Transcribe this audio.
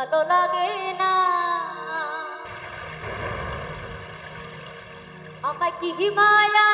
ভালো লাগে না। আমায় কি মায়া